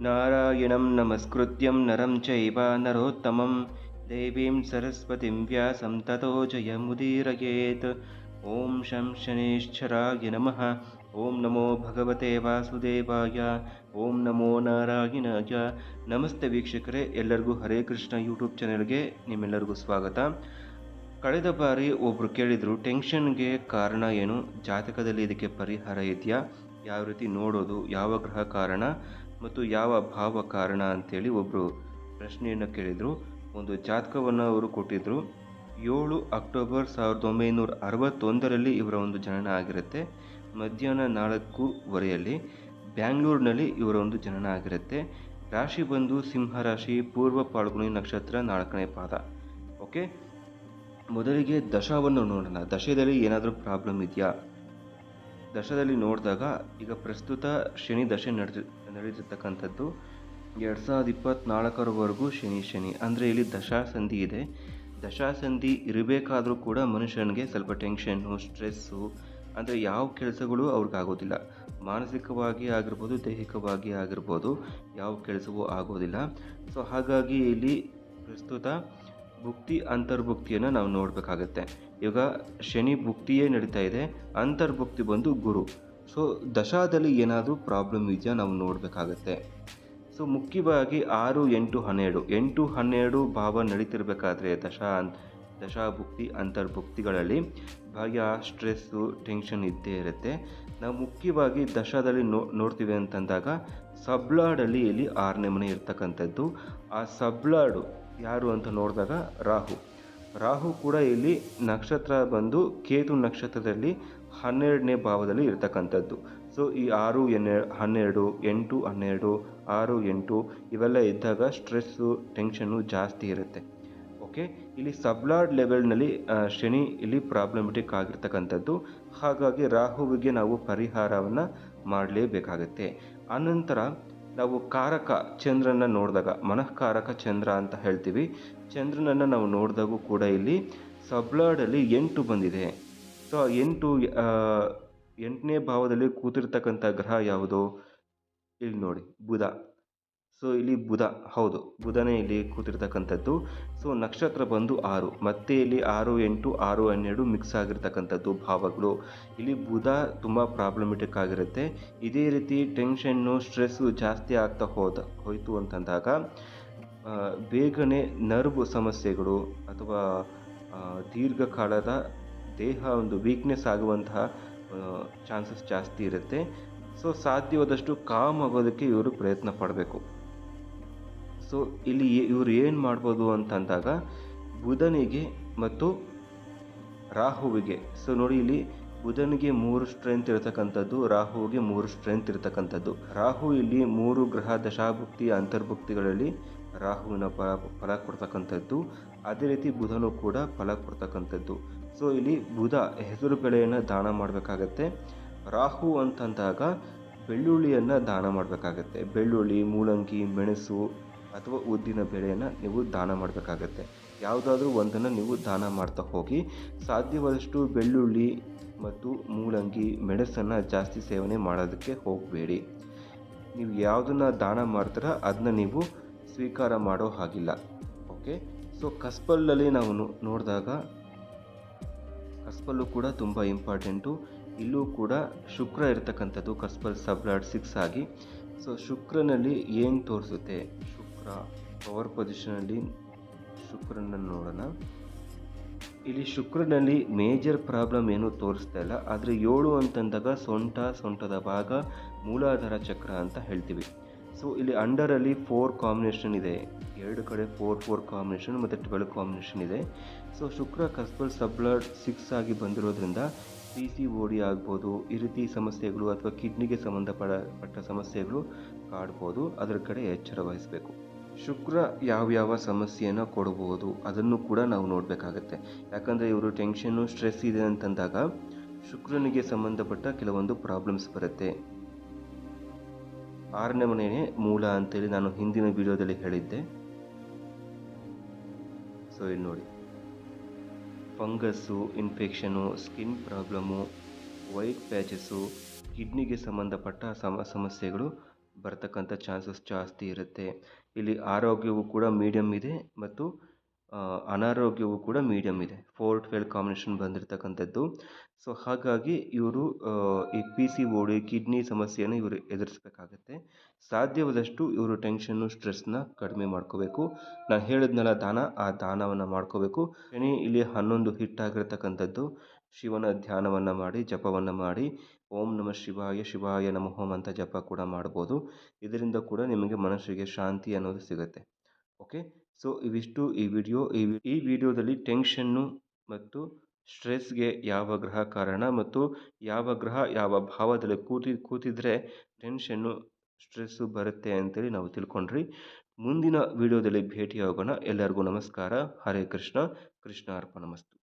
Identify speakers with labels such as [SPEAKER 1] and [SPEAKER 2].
[SPEAKER 1] ನಾರಾಯಣಂ ನಮಸ್ಕೃತ್ಯಂ ನರಂ ಚೈವ ನರೋತ್ತಮಂ ದೇವೀಂ ಸರಸ್ವತಿಂ ವ್ಯಾಸಂ ತತೋ ಜಯಮುದೀರಯೇತ್ ಓಂ ಶಂ ಶನೇಶ್ವರಾಯ ನಮಃ ಓಂ ನಮೋ ಭಗವತೆ ವಾಸುದೇವಾಯ ಓಂ ನಮೋ ನಾರಾಯಣಾಯ ನಮಸ್ತೆ ವೀಕ್ಷಕರೇ ಎಲ್ಲರಿಗೂ ಹರೇ ಕೃಷ್ಣ ಯೂಟ್ಯೂಬ್ ಚಾನೆಲ್ಗೆ ನಿಮ್ಮೆಲ್ಲರಿಗೂ ಸ್ವಾಗತ। ಕಳೆದ ಬಾರಿ ಒಬ್ಬರು ಕೇಳಿದರು, ಟೆನ್ಷನ್ಗೆ ಕಾರಣ ಏನು? ಜಾತಕದಲ್ಲಿ ಇದಕ್ಕೆ ಪರಿಹಾರ ಇದೆಯಾ? ಯಾವ ರೀತಿ ನೋಡೋದು? ಯಾವ ಗ್ರಹ ಕಾರಣ? ಮತ್ತು ಯಾವ ಭಾವ ಕಾರಣ ಅಂತೇಳಿ ಒಬ್ಬರು ಪ್ರಶ್ನೆಯನ್ನು ಕೇಳಿದರು. ಒಂದು ಜಾತಕವನ್ನು ಅವರು ಕೊಟ್ಟಿದ್ದರು ಏಳು ಅಕ್ಟೋಬರ್ ಸಾವಿರದ ಒಂಬೈನೂರ ಅರವತ್ತೊಂದರಲ್ಲಿ ಇವರ ಒಂದು ಜನನ ಆಗಿರುತ್ತೆ. ಮಧ್ಯಾಹ್ನ ನಾಲ್ಕೂವರೆಯಲ್ಲಿ ಬ್ಯಾಂಗ್ಳೂರಿನಲ್ಲಿ ಇವರ ಒಂದು ಜನನ ಆಗಿರುತ್ತೆ. ರಾಶಿ ಬಂದು ಸಿಂಹ ರಾಶಿ, ಪೂರ್ವ ಪಾಲ್ಗುಣಿ ನಕ್ಷತ್ರ, ನಾಲ್ಕನೇ ಪಾದ. ಓಕೆ ಮೊದಲಿಗೆ ದಶಾವನ್ನು ನೋಡೋಣ. ದಶೆಯಲ್ಲಿ ಏನಾದರೂ ಪ್ರಾಬ್ಲಮ್ ಇದೆಯಾ? ದಶದಲ್ಲಿ ನೋಡಿದಾಗ ಈಗ ಪ್ರಸ್ತುತ ಶನಿ ದಶೆ ನಡೆದು ನಡೀತಿರ್ತಕ್ಕಂಥದ್ದು ಎರಡು ಸಾವಿರದ ಇಪ್ಪತ್ತ್ನಾಲ್ಕರವರೆಗೂ ಶನಿ ಶನಿ. ಅಂದರೆ ಇಲ್ಲಿ ದಶಾಸಂಧಿ ಇದೆ. ದಶಾಸಂಧಿ ಇರಬೇಕಾದರೂ ಕೂಡ ಮನುಷ್ಯನಿಗೆ ಸ್ವಲ್ಪ ಟೆನ್ಷನ್ನು, ಸ್ಟ್ರೆಸ್ಸು, ಅಂದರೆ ಯಾವ ಕೆಲಸಗಳು ಅವ್ರಿಗಾಗೋದಿಲ್ಲ ಮಾನಸಿಕವಾಗಿ ಆಗಿರ್ಬೋದು, ದೈಹಿಕವಾಗಿ ಆಗಿರ್ಬೋದು, ಯಾವ ಕೆಲಸವೂ ಆಗೋದಿಲ್ಲ. ಸೊ ಹಾಗಾಗಿ ಇಲ್ಲಿ ಪ್ರಸ್ತುತ ಭುಕ್ತಿ ಅಂತರ್ಭುಕ್ತಿಯನ್ನು ನಾವು ನೋಡಬೇಕಾಗತ್ತೆ. ಇವಾಗ ಶನಿ ಭುಕ್ತಿಯೇ ನಡೀತಾ ಇದೆ, ಅಂತರ್ಭುಕ್ತಿ ಬಂದು ಗುರು. ಸೊ ದಶಾದಲ್ಲಿ ಏನಾದರೂ ಪ್ರಾಬ್ಲಮ್ ಇದೆಯಾ ನಾವು ನೋಡಬೇಕಾಗತ್ತೆ. ಸೊ ಮುಖ್ಯವಾಗಿ ಆರು, ಎಂಟು, ಹನ್ನೆರಡು. ಎಂಟು, ಹನ್ನೆರಡು ಭಾವ ನಡೀತಿರ್ಬೇಕಾದ್ರೆ ದಶಾ ದಶಾಭುಕ್ತಿ, ಅಂತರ್ಭುಕ್ತಿಗಳಲ್ಲಿ ಭಯ ಸ್ಟ್ರೆಸ್ಸು ಟೆನ್ಷನ್ ಇದ್ದೇ ಇರುತ್ತೆ. ನಾವು ಮುಖ್ಯವಾಗಿ ದಶಾದಲ್ಲಿ ನೋ, ನೋಡ್ತೀವಿ ಅಂತಂದಾಗ ಸಬ್ಲಾಡಲ್ಲಿ ಇಲ್ಲಿ ಆರನೇ ಮನೆ ಇರ್ತಕ್ಕಂಥದ್ದು. ಆ ಸಬ್ಲಾಡು ಯಾರು ಅಂತ ನೋಡಿದಾಗ ರಾಹು. ರಾಹು ಕೂಡ ಇಲ್ಲಿ ನಕ್ಷತ್ರ ಬಂದು ಕೇತು ನಕ್ಷತ್ರದಲ್ಲಿ ಹನ್ನೆರಡನೇ ಭಾವದಲ್ಲಿ ಇರ್ತಕ್ಕಂಥದ್ದು. ಸೊ ಈ ಆರು, ಎನ್ನೆ, ಹನ್ನೆರಡು, ಎಂಟು, ಹನ್ನೆರಡು, ಆರು, ಎಂಟು ಇವೆಲ್ಲ ಇದ್ದಾಗ ಸ್ಟ್ರೆಸ್ಸು ಟೆನ್ಷನ್ನು ಜಾಸ್ತಿ ಇರುತ್ತೆ. ಓಕೆ ಇಲ್ಲಿ ಸಬ್ಲಾರ್ಡ್ ಲೆವೆಲ್ನಲ್ಲಿ ಶನಿ ಇಲ್ಲಿ ಪ್ರಾಬ್ಲಮೆಟಿಕ್ ಆಗಿರ್ತಕ್ಕಂಥದ್ದು. ಹಾಗಾಗಿ ರಾಹುವಿಗೆ ನಾವು ಪರಿಹಾರವನ್ನು ಮಾಡಲೇಬೇಕಾಗತ್ತೆ. ಆನಂತರ ನಾವು ಕಾರಕ ಚಂದ್ರನ ನೋಡಿದಾಗ, ಮನಃಕಾರಕ ಚಂದ್ರ ಅಂತ ಹೇಳ್ತೀವಿ. ಚಂದ್ರನನ್ನು ನಾವು ನೋಡಿದಾಗೂ ಕೂಡ ಇಲ್ಲಿ ಸಬ್ಲಾಡಲ್ಲಿ ಎಂಟು ಬಂದಿದೆ. ಸೊ ಎಂಟು ಎಂಟನೇ ಭಾವದಲ್ಲಿ ಕೂತಿರ್ತಕ್ಕಂಥ ಗ್ರಹ ಯಾವುದು? ಇಲ್ಲಿ ನೋಡಿ, ಬುಧ. ಸೊ ಇಲ್ಲಿ ಬುಧ, ಹೌದು. ಬುಧನೇ ಇಲ್ಲಿ ಕೂತಿರ್ತಕ್ಕಂಥದ್ದು. ಸೊ ನಕ್ಷತ್ರ ಬಂದು ಆರು. ಮತ್ತೆ ಇಲ್ಲಿ ಆರು, ಎಂಟು, ಆರು, ಹನ್ನೆರಡು ಮಿಕ್ಸ್ ಆಗಿರ್ತಕ್ಕಂಥದ್ದು ಭಾವಗಳು. ಇಲ್ಲಿ ಬುಧ ತುಂಬ ಪ್ರಾಬ್ಲಮೆಟಿಕ್ ಆಗಿರುತ್ತೆ. ಇದೇ ರೀತಿ ಟೆನ್ಷನ್ನು ಸ್ಟ್ರೆಸ್ಸು ಜಾಸ್ತಿ ಆಗ್ತಾ ಹೋದ, ಹೋಯಿತು ಅಂತಂದಾಗ ಬೇಗನೆ ನರ್ವ್ ಸಮಸ್ಯೆಗಳು ಅಥವಾ ದೀರ್ಘಕಾಲದ ದೇಹ ಒಂದು ವೀಕ್ನೆಸ್ ಆಗುವಂತಹ ಚಾನ್ಸಸ್ ಜಾಸ್ತಿ ಇರುತ್ತೆ. ಸೊ ಸಾಧ್ಯವಾದಷ್ಟು ಕಾಮ್ ಆಗೋದಕ್ಕೆ ಇವರು ಪ್ರಯತ್ನ ಪಡಬೇಕು. ಸೊ ಇಲ್ಲಿ ಇವರು ಏನು ಮಾಡ್ಬೋದು ಅಂತಂದಾಗ ಬುಧನಿಗೆ ಮತ್ತು ರಾಹುವಿಗೆ. ಸೊ ನೋಡಿ ಇಲ್ಲಿ ಬುಧನಿಗೆ ಮೂರು ಸ್ಟ್ರೆಂತ್ ಇರತಕ್ಕಂಥದ್ದು, ರಾಹುವಿಗೆ ಮೂರು ಸ್ಟ್ರೆಂತ್ ಇರತಕ್ಕಂಥದ್ದು. ರಾಹು ಇಲ್ಲಿ ಮೂರು ಗ್ರಹ ದಶಾಭುಕ್ತಿ, ಅಂತರ್ಭುಕ್ತಿಗಳಲ್ಲಿ ರಾಹುವಿನ ಫಲ ಫಲ ಕೊಡ್ತಕ್ಕಂಥದ್ದು. ಅದೇ ರೀತಿ ಬುಧನು ಕೂಡ ಫಲ ಕೊಡ್ತಕ್ಕಂಥದ್ದು. ಸೊ ಇಲ್ಲಿ ಬುಧ ಹೆಸರು ಬೆಳೆಯನ್ನು ದಾನ ಮಾಡಬೇಕಾಗತ್ತೆ. ರಾಹು ಅಂತಂದಾಗ ಬೆಳ್ಳುಳ್ಳಿಯನ್ನು ದಾನ ಮಾಡಬೇಕಾಗತ್ತೆ. ಬೆಳ್ಳುಳ್ಳಿ, ಮೂಲಂಗಿ, ಮೆಣಸು ಅಥವಾ ಉದ್ದಿನ ಬೆಳೆಯನ್ನು ನೀವು ದಾನ ಮಾಡಬೇಕಾಗತ್ತೆ. ಯಾವುದಾದ್ರೂ ಒಂದನ್ನು ನೀವು ದಾನ ಮಾಡ್ತಾ ಹೋಗಿ, ಸಾಧ್ಯವಾದಷ್ಟು ಬೆಳ್ಳುಳ್ಳಿ ಮತ್ತು ಮೂಲಂಗಿ, ಮೆಣಸನ್ನು ಜಾಸ್ತಿ ಸೇವನೆ ಮಾಡೋದಕ್ಕೆ ಹೋಗಬೇಡಿ. ನೀವು ಯಾವುದನ್ನು ದಾನ ಮಾಡ್ತಾರ ಅದನ್ನ ನೀವು ಸ್ವೀಕಾರ ಮಾಡೋ ಹಾಗಿಲ್ಲ. ಓಕೆ? ಸೊ ಕಸ್ಪಲ್ಲಲ್ಲಿ ನಾವು ನೋಡಿದಾಗ ಕಸ್ಪಲ್ಲು ಕೂಡ ತುಂಬ ಇಂಪಾರ್ಟೆಂಟು. ಇಲ್ಲೂ ಕೂಡ ಶುಕ್ರ ಇರತಕ್ಕಂಥದ್ದು ಕಸ್ಪಲ್ ಸಬ್ಲಾಡ್ ಸಿಕ್ಸ್ ಆಗಿ. ಸೊ, ಶುಕ್ರನಲ್ಲಿ ಏನು ತೋರಿಸುತ್ತೆ? ಪವರ್ ಪೊಸಿಷನಲ್ಲಿ ಶುಕ್ರನನ್ನು ನೋಡೋಣ. ಇಲ್ಲಿ ಶುಕ್ರನಲ್ಲಿ ಮೇಜರ್ ಪ್ರಾಬ್ಲಮ್ ಏನು ತೋರಿಸ್ತಾ ಇಲ್ಲ. ಆದರೆ ಏಳು ಅಂತಂದಾಗ ಸೊಂಟ, ಸೊಂಟದ ಭಾಗ, ಮೂಲಾಧಾರ ಚಕ್ರ ಅಂತ ಹೇಳ್ತೀವಿ. ಸೊ ಇಲ್ಲಿ ಅಂಡರಲ್ಲಿ ಫೋರ್ ಕಾಂಬಿನೇಷನ್ ಇದೆ. ಎರಡು ಕಡೆ ಫೋರ್ ಫೋರ್ ಕಾಂಬಿನೇಷನ್ ಮತ್ತು ಟ್ವೆಲ್ ಕಾಂಬಿನೇಷನ್ ಇದೆ. ಸೊ ಶುಕ್ರ ಕಸ್ಬಲ್ ಸಬ್ಲಡ್ ಸಿಕ್ಸ್ ಆಗಿ ಬಂದಿರೋದ್ರಿಂದ ಪಿ ಸಿ ಓ ಡಿ ಆಗ್ಬೋದು ಈ ರೀತಿ ಸಮಸ್ಯೆಗಳು ಅಥವಾ ಕಿಡ್ನಿಗೆ ಸಂಬಂಧಪಡ, ಪಟ್ಟ ಸಮಸ್ಯೆಗಳು ಕಾಡ್ಬೋದು. ಅದರ ಕಡೆ ಎಚ್ಚರ ವಹಿಸಬೇಕು ಶುಕ್ರ ಯಾವ್ಯಾವ ಸಮಸ್ಯೆಯನ್ನು ಕೊಡಬಹುದು ಅದನ್ನು ಕೂಡ ನಾವು ನೋಡಬೇಕಾಗತ್ತೆ. ಯಾಕಂದರೆ ಇವರು ಟೆನ್ಷನ್ನು ಸ್ಟ್ರೆಸ್ ಇದೆ ಅಂತಂದಾಗ ಶುಕ್ರನಿಗೆ ಸಂಬಂಧಪಟ್ಟ ಕೆಲವೊಂದು ಪ್ರಾಬ್ಲಮ್ಸ್ ಬರುತ್ತೆ. ಆರನೇ ಮನೆಯೇ ಮೂಲ ಅಂತೇಳಿ ನಾನು ಹಿಂದಿನ ವಿಡಿಯೋದಲ್ಲಿ ಹೇಳಿದ್ದೆ. ಸೊ ಇಲ್ಲಿ ನೋಡಿ. Fungus infection skin problem white patches ಕಿಡ್ನಿಗೆ ಸಂಬಂಧಪಟ್ಟ ಸಮ, ಸಮಸ್ಯೆಗಳು ಬರ್ತಕ್ಕಂಥ ಚಾನ್ಸಸ್ ಜಾಸ್ತಿ ಇರುತ್ತೆ. ಇಲ್ಲಿ ಆರೋಗ್ಯವು ಕೂಡ ಮೀಡಿಯಮ್ ಇದೆ ಮತ್ತು ಅನಾರೋಗ್ಯವೂ ಕೂಡ ಮೀಡಿಯಮ್ ಇದೆ. ಫೋರ್ ಟ್ವೆಲ್ ಕಾಂಬಿನೇಷನ್ ಬಂದಿರತಕ್ಕಂಥದ್ದು. ಸೊ ಹಾಗಾಗಿ ಇವರು ಈ ಪಿ ಸಿ ಓಡಿ ಕಿಡ್ನಿ ಸಮಸ್ಯೆಯನ್ನು ಇವರು ಎದುರಿಸಬೇಕಾಗತ್ತೆ. ಸಾಧ್ಯವಾದಷ್ಟು ಇವರು ಟೆನ್ಷನ್ನು ಸ್ಟ್ರೆಸ್ನ ಕಡಿಮೆ ಮಾಡ್ಕೋಬೇಕು. ನಾನು ಹೇಳಿದ್ನಲ್ಲ ದಾನ, ಆ ದಾನವನ್ನು ಮಾಡ್ಕೋಬೇಕು. ಶನಿ, ಇಲ್ಲಿ ಹನ್ನೊಂದು ಹಿಟ್ಟಾಗಿರ್ತಕ್ಕಂಥದ್ದು ಶಿವನ ಧ್ಯಾನವನ್ನು ಮಾಡಿ, ಜಪವನ್ನು ಮಾಡಿ. ಓಂ ನಮಃ ಶಿವಾಯ ಶಿವಾಯ ನಮಃ ಅಂತ ಜಪ ಕೂಡ ಮಾಡ್ಬೋದು. ಇದರಿಂದ ಕೂಡ ನಿಮಗೆ ಮನಸ್ಸಿಗೆ ಶಾಂತಿ ಅನ್ನೋದು ಸಿಗುತ್ತೆ. ಓಕೆ? ಸೊ, ಇವಿಷ್ಟು ಈ ವಿಡಿಯೋ. ಈ ವಿಡಿಯೋದಲ್ಲಿ ಟೆನ್ಷನ್ನು ಮತ್ತು ಸ್ಟ್ರೆಸ್ಗೆ ಯಾವ ಗ್ರಹ ಕಾರಣ ಮತ್ತು ಯಾವ ಗ್ರಹ ಯಾವ ಭಾವದಲ್ಲಿ ಕೂತಿ, ಕೂತಿದ್ರೆ ಟೆನ್ಷನ್ನು, ಸ್ಟ್ರೆಸ್ಸು ಬರುತ್ತೆ ಅಂತೇಳಿ ನಾವು ತಿಳ್ಕೊಂಡ್ರಿ. ಮುಂದಿನ ವಿಡಿಯೋದಲ್ಲಿ ಭೇಟಿಯಾಗೋಣ. ಎಲ್ಲರಿಗೂ ನಮಸ್ಕಾರ. ಹರೇ ಕೃಷ್ಣ. ಕೃಷ್ಣ ಅರ್ಪಣಮಸ್ತು